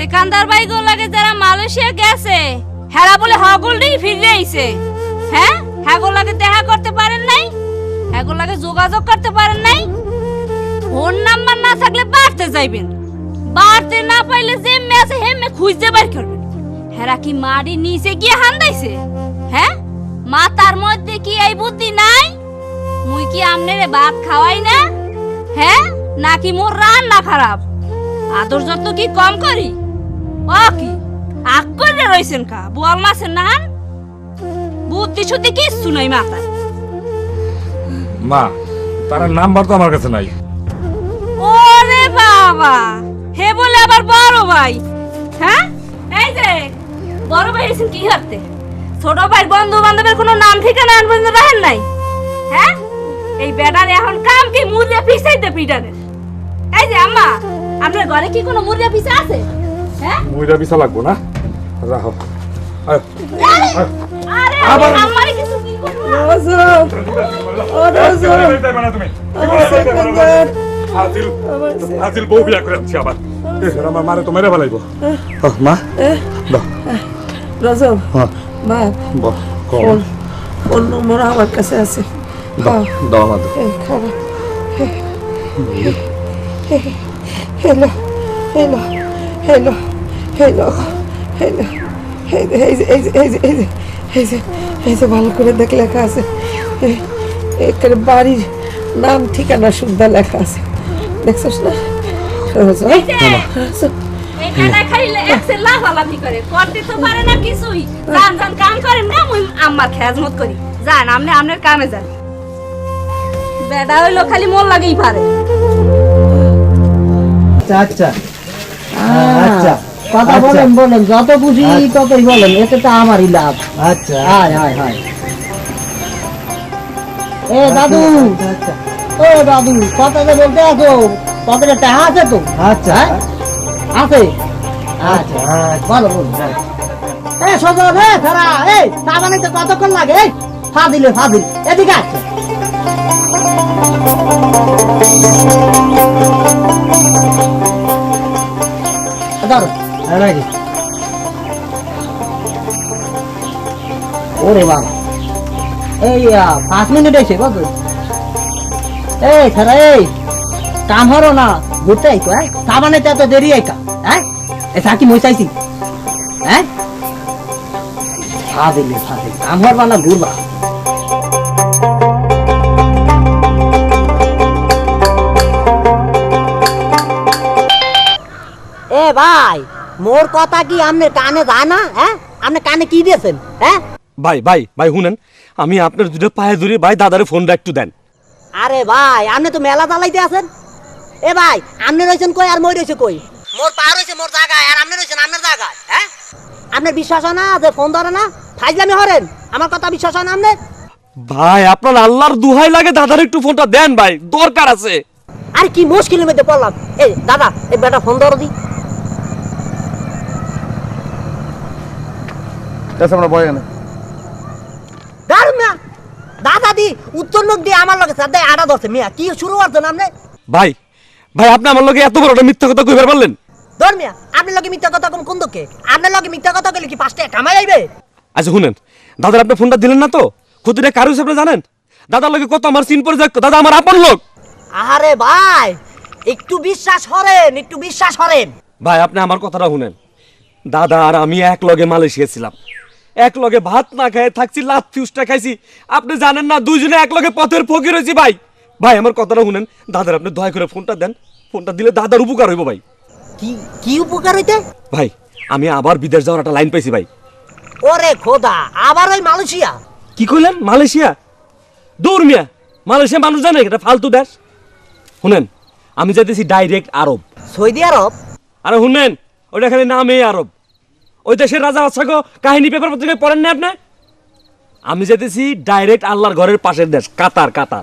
সেকান্দার ভাই গো লাগে যারা মালয়েশিয়া গেছে, হেরা বলে হগলডি ফিরে আইছে। হ্যাঁ? হ্যাগো লাগে দেখা করতে পারেন নাই? হ্যাগো লাগে যোগাযোগ করতে পারেন নাই? ফোন নাম্বার না থাকলে বাড়তে যাইবেন। বাড়তে না পাইলে যে মেসে হেমে খুঁজতে বের করবেন। হেরা কি মাড়ি নিচে গিয়ে হান্দাইছে? হ্যাঁ? মাথার মধ্যে কি এই বুদ্ধি নাই? মুই কি আমনেরে ভাত খাওয়াই না? হ্যাঁ? নাকি মোর রান্না খারাপ? আদর যত্ন কি কম করি? ও কি? আগ করে রইছেন কা? বোয়াল মাছের নান বুদ্ধি শুদ্ধি কিচ্ছু নাই মাথায়। মা তার নাম্বার তো আমার কাছে নাই। ওরে বাবা! হে বলে আবার বড় ভাই। হ্যাঁ? এই যে বড় ভাই এসেছেন কি করতে ছোট ভাই বন্ধু বান্ধবের কোনো নাম ঠিকানা আন পর্যন্ত রাখেন নাই? হ্যাঁ? এই বেটার এখন কাম কি মুরগা পিছাইতে পিটানের এই যে আম্মা আপনার ঘরে কি কোনো মুরগা পিছা আছে? মুইরা বিছা লাগবো না রাখো আবার- মারে তো মেরে ফেলাইবো মা রজব হ্যাঁ মা ফোন নম্বর আমার কাছে আছে hello hello hello hello hello এই যে এই যে এই যে এই যে এই যে এই যে এই যে ভালো করে দেখ লেখা আছে। এই- এখানে বাড়ির নাম ঠিকানা শুদ্ধ লেখা আছে। দেখছিস না? রজব, এই যে রজব, এই কানা খাইলে একসে লাফালাফি করে। করতে তো পারে যান যান আপনি আপনার কামে হইল খালি মন লাগেই পারে। আচ্ছা আচ্ছা। কথা বলেন বলেন যত খুশি ততই বলেন এতে তো আমারই লাভ। আচ্ছা। হায় হায় হায়। এ দাদু ও দাদু কথা তো বলতে আছো পকেটে টাকা আছে তো? আচ্ছা। আছে? আচ্ছা বলো বলো এ সজল হে সারা এই চা বানাইতে কতক্ষণ লাগে? এই ফাদিলে ফাদিল এদিকে আছে ধরো। নাকি ওরে বাবা। এই পাঁচ মিনিট এসে কত? এই খারা এই, কাম হরো না, ঘুরতে আইতো হ্যাঁ? সাবানে এত দেরি আইকা হ্যাঁ? এ সাকি মই চাইছি? হ্যাঁ? ফাদিলে ফাদিল কাম হরবা না ঘুরবা। এ, ভাই মোর কথা কি আপনি কানে যায় না হ্যাঁ? আপনি কানে কি দিয়েছেন হ্যাঁ? ভাই ভাই ভাই শুনেন আমি আপনার দুটো পায়ে ধরে ভাই দাদারে ফোনটা একটু দেন। আরে ভাই আপনি তো মেলা চালাইতে আছেন। এ ভাই আপনি রয়েছেন কই আর মই রয়েছে কই? মোর পা রয়েছে মোর জায়গায় আর আপনি রয়েছেন আপনার জায়গায় হ্যাঁ? আপনার বিশ্বাস হয় না যে ফোন ধরে না? ফাইজলামি হরেন আমার কথা বিশ্বাস হয় না আপনার? ভাই আপনার আল্লাহর দুহাই লাগে দাদার একটু ফোনটা দেন ভাই দরকার আছে। আর কি মুশকিলের মধ্যে পড়লাম। এই দাদা এই বেটা ফোন ধরো দি। দারুণ মিয়া। দাদা দি উত্তর লোক দিয়ে আমার লগে সাথে আড়া ধরছে মিয়া। কি শুরু করছেন আপনি? ভাই ভাই আপনি আমার লগে এত বড় একটা মিথ্যা কথা কইবার পারলেন? ধর মিয়া আপনার লগে মিথ্যা কথা কোন কোন দোকে আপনার লগে মিথ্যা কথা কইলে কি পাঁচটা কামাই আইবে? আচ্ছা শুনেন দাদার আপনি ফোনটা দিলেন না তো? ক্ষতিটা কারু আপনি জানেন? দাদার লগে কত আমার সিন পরে যাক দাদা আমার আপন লোক। আরে ভাই একটু বিশ্বাস হরেন একটু বিশ্বাস হরেন ভাই আপনি আমার কথাটা শুনেন। দাদা আর আমি এক লগে মালয়েশিয়া ছিলাম। এক লগে ভাত না খাই থাকছি লাত ফিউজটা খাইছি। আপনি জানেন না দুইজনে এক লগে পথের ফকির হয়েছি ভাই। ভাই আমার কথাটা শুনেন। দাদার আপনি দয়া করে ফোনটা দেন। ফোনটা দিলে দাদার উপকার হইব ভাই। কি কি উপকার হইতে? ভাই আমি আবার বিদেশ যাওয়ার একটা লাইন পাইছি ভাই। ওরে খোদা আবার ওই মালয়েশিয়া? কি কইলেন? মালয়েশিয়া? দূর মিয়া মালয়েশিয়া মানুষ জানে এটা ফালতু দেশ। শুনেন আমি যাইতেছি ডাইরেক্ট আরব। সৌদি আরব? আরে শুনেন ওইটা খালি নামে আরব। ওই দেশের রাজা বাচ্চা কাহিনী পেপার পত্রিকায় পড়েন না আপনি? আমি যেতেছি ডাইরেক্ট আল্লাহর ঘরের পাশের দেশ, কাতার কাতার।